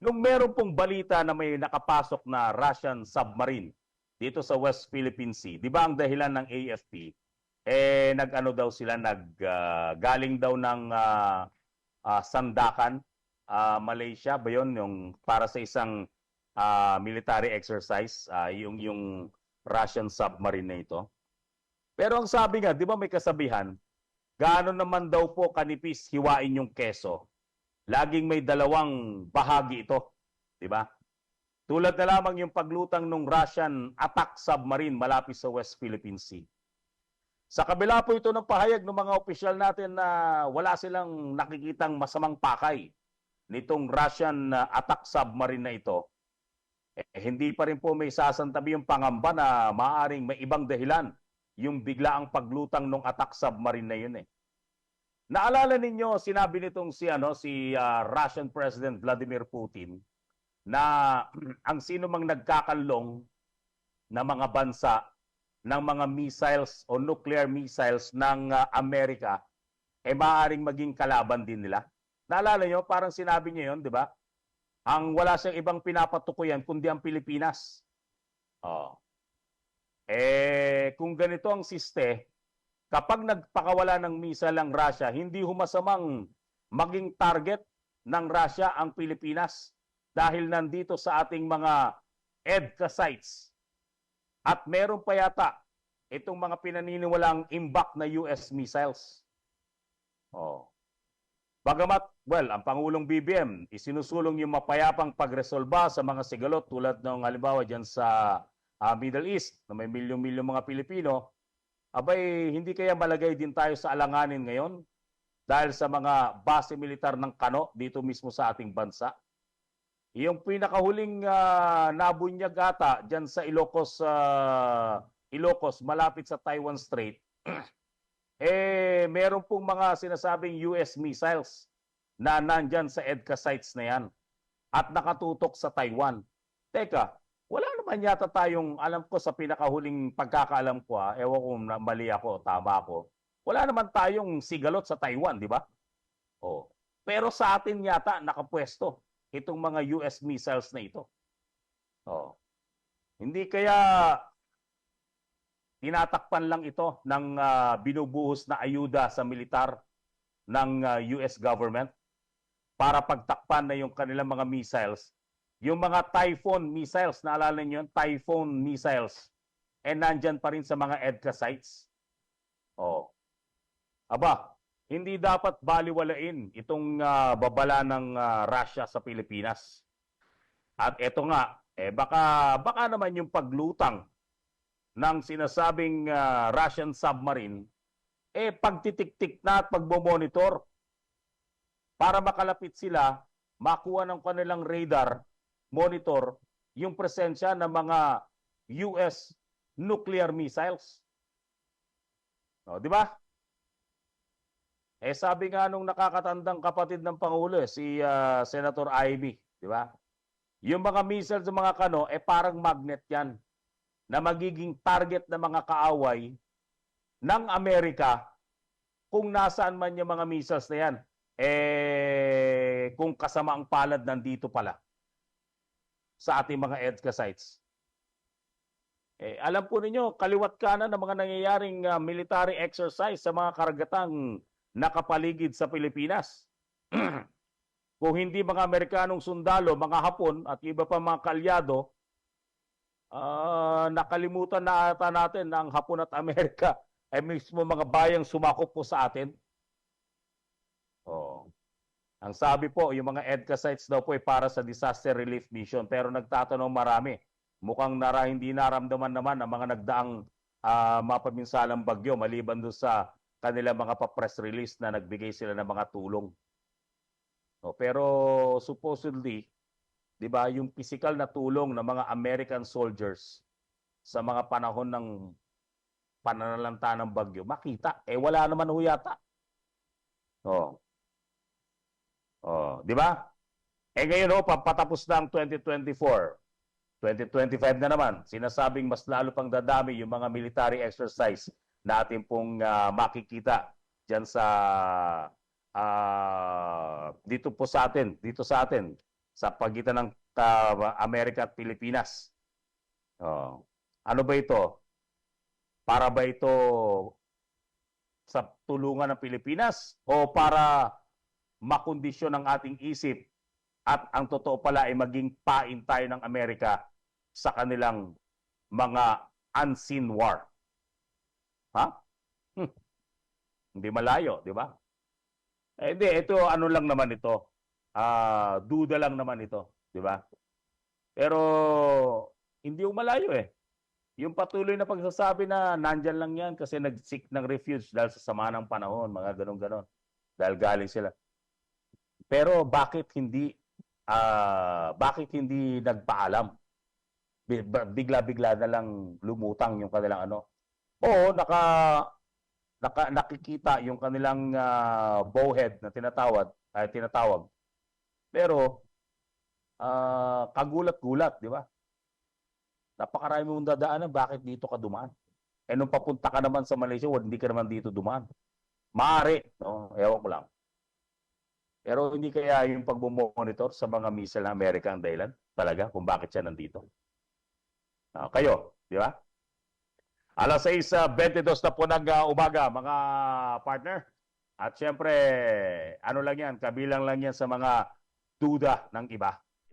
nung meron pong balita na may nakapasok na Russian submarine dito sa West Philippine Sea, di ba ang dahilan ng AFP, eh nag-ano daw sila, nag, ah, galing daw ng ah, ah, Sandakan, ah, Malaysia ba yun, yung para sa isang ah, military exercise, ah, yung, yung Russian submarine na ito. Pero ang sabi nga, di ba may kasabihan, gaano naman daw po kanipis hiwain yung keso, laging may dalawang bahagi ito. Di ba? Tulad na lamang yung paglutang ng Russian attack submarine malapit sa West Philippine Sea. Sa kabila po ito ng pahayag ng mga opisyal natin na wala silang nakikitang masamang pakay nitong Russian uh, attack submarine na ito, eh, hindi pa rin po may sasantabi yung pangamba na maaring may ibang dahilan yung biglaang paglutang ng attack submarine na yun eh. Naalala ninyo, sinabi nitong si ano si uh, Russian President Vladimir Putin na ang sino mang nagkakalong na mga bansa ng mga missiles o nuclear missiles ng uh, Amerika eh maaaring maging kalaban din nila. Naalala nyo, parang sinabi niya yon, di ba? Ang wala siyang ibang pinapatukoyan kundi ang Pilipinas. Oh. Eh, kung ganito ang siste, kapag nagpakawala ng missile ang Russia, hindi humasamang maging target ng Russia ang Pilipinas dahil nandito sa ating mga EDCA sites. At meron pa yata itong mga pinaniniwalang imbak na US missiles. Oh. Bagamat, well, ang Pangulong BBM isinusulong yung mapayapang pagresolba sa mga sigalot tulad ng halimbawa dyan sa uh, Middle East na may milyong-milyong mga Pilipino, abay hindi kaya malagay din tayo sa alanganin ngayon dahil sa mga base militar ng Kano dito mismo sa ating bansa. Yung pinakahuling uh, nabunyag ata dyan sa Ilocos, uh, Ilocos malapit sa Taiwan Strait, eh meron pong mga sinasabing US missiles na nandyan sa EDCA sites na yan at nakatutok sa Taiwan. Teka, naman yata tayong, alam ko sa pinakahuling pagkakaalam ko ha, ewan kung mali ako, tama ako, wala naman tayong sigalot sa Taiwan, di ba? Oh. Pero sa atin yata nakapwesto itong mga US missiles na ito. Oh. Hindi kaya tinatakpan lang ito ng uh, binubuhos na ayuda sa militar ng uh, US government para pagtakpan na yung kanilang mga missiles. Yung mga Typhoon missiles, naalala niyo yun? Typhoon missiles. Eh nandyan pa rin sa mga EDCA sites. Oh. Aba, hindi dapat baliwalain itong uh, babala ng uh, Russia sa Pilipinas. At eto nga, eh baka baka naman yung paglutang ng sinasabing uh, Russian submarine eh pagtitiktik na at pagbo-monitor para makalapit sila, makuha ng kanilang radar, monitor, yung presensya ng mga US nuclear missiles. O, di ba? Eh sabi nga nung nakakatandang kapatid ng Pangulo, eh, si uh, Senator Ivy, di ba? Yung mga missiles ng mga kano, eh parang magnet yan na magiging target ng mga kaaway ng Amerika kung nasaan man yung mga missiles na yan eh kung kasama ang palad nandito pala sa ating mga EDCA sites. Eh, alam po ninyo, kaliwat kanan ng mga nangyayaring uh, military exercise sa mga karagatang nakapaligid sa Pilipinas. kung hindi mga Amerikanong sundalo, mga Hapon at iba pa mga kalyado, uh, nakalimutan na ata natin na ang Hapon at Amerika ay mismo mga bayang sumakop po sa atin. Ang sabi po, yung mga EDCA sites daw po ay para sa disaster relief mission. Pero nagtatanong marami. Mukhang nara, hindi naramdaman naman ang mga nagdaang uh, mapaminsalang bagyo maliban doon sa kanila mga pa-press release na nagbigay sila ng mga tulong. No, pero supposedly, 'di ba, yung physical na tulong ng mga American soldiers sa mga panahon ng pananalanta ng bagyo, makita. Eh wala naman ho yata. Oh. Oh, di ba? Eh ngayon ho, papatapos na ang 2024. 2025 na naman. Sinasabing mas lalo pang dadami yung mga military exercise na ating pong uh, makikita diyan sa uh, dito po sa atin, dito sa atin sa pagitan ng uh, Amerika at Pilipinas. Oh. Ano ba ito? Para ba ito sa tulungan ng Pilipinas o para makondisyon ang ating isip at ang totoo pala ay maging pain tayo ng Amerika sa kanilang mga unseen war. Ha? Hmm. Hindi malayo, di ba? Eh, hindi, ito ano lang naman ito. Ah, duda lang naman ito, di ba? Pero hindi yung malayo eh. Yung patuloy na pagsasabi na nandyan lang yan kasi nag-seek ng refuge dahil sa sama ng panahon, mga ganun-ganon. Dahil galing sila. Pero bakit hindi uh, bakit hindi nagpaalam? Bigla-bigla na lang lumutang yung kanilang ano. Oo, naka, naka nakikita yung kanilang uh, bowhead na tinatawag, ay tinatawag. Pero uh, kagulat-gulat, di ba? Napakarami mong dadaanan, bakit dito ka dumaan? Eh nung papunta ka naman sa Malaysia, well, hindi ka naman dito dumaan. Maari, no? Ewan ko lang. Pero hindi kaya yung pagmumonitor sa mga missile ng Amerika ang dahilan talaga kung bakit siya nandito. Uh, kayo, di ba? Alas 6.22 na po ng uh, umaga, mga partner. At syempre, ano lang yan, kabilang lang yan sa mga duda ng iba.